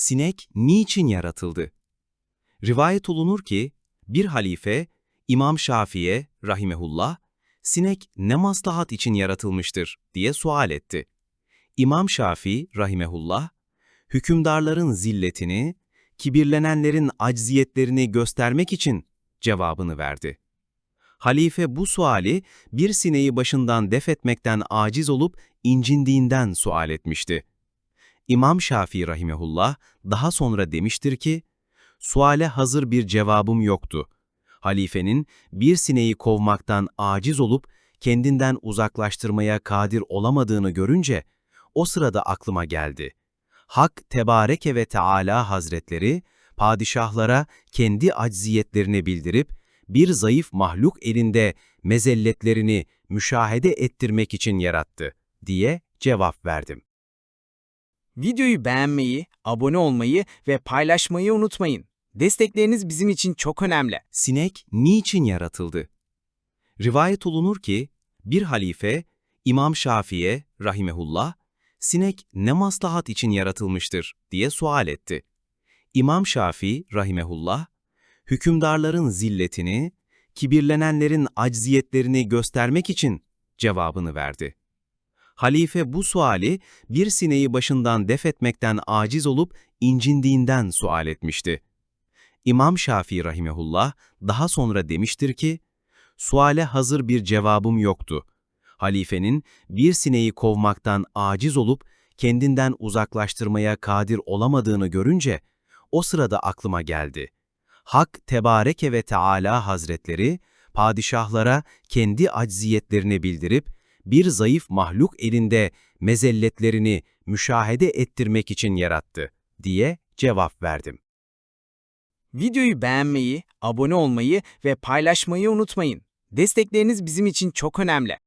Sinek niçin yaratıldı? Rivayet olunur ki, bir halife, İmam Şafii'ye rahimehullah, sinek ne maslahat için yaratılmıştır diye sual etti. İmam Şafii rahimehullah, hükümdarların zilletini, kibirlenenlerin acziyetlerini göstermek için cevabını verdi. Halife bu suali bir sineği başından def etmekten aciz olup incindiğinden sual etmişti. İmam Şafii rahimehullah daha sonra demiştir ki, suale hazır bir cevabım yoktu. Halifenin bir sineği kovmaktan aciz olup kendinden uzaklaştırmaya kadir olamadığını görünce o sırada aklıma geldi. Hak Tebareke ve Teala Hazretleri padişahlara kendi acziyetlerini bildirip bir zayıf mahluk elinde mezelletlerini müşahede ettirmek için yarattı diye cevap verdim. Videoyu beğenmeyi, abone olmayı ve paylaşmayı unutmayın. Destekleriniz bizim için çok önemli. Sinek niçin yaratıldı? Rivayet olunur ki, bir halife, İmam Şafii'ye rahimehullah, sinek ne maslahat için yaratılmıştır diye sual etti. İmam Şafii rahimehullah, hükümdarların zilletini, kibirlenenlerin acziyetlerini göstermek için cevabını verdi. Halife bu suali bir sineği başından def etmekten aciz olup incindiğinden sual etmişti. İmam Şafii rahimehullah daha sonra demiştir ki, suale hazır bir cevabım yoktu. Halifenin bir sineği kovmaktan aciz olup kendinden uzaklaştırmaya kadir olamadığını görünce o sırada aklıma geldi. Hak Tebareke ve Teala Hazretleri padişahlara kendi acziyetlerini bildirip bir zayıf mahluk elinde mezelletlerini müşahede ettirmek için yarattı diye cevap verdim. Videoyu beğenmeyi, abone olmayı ve paylaşmayı unutmayın. Destekleriniz bizim için çok önemli.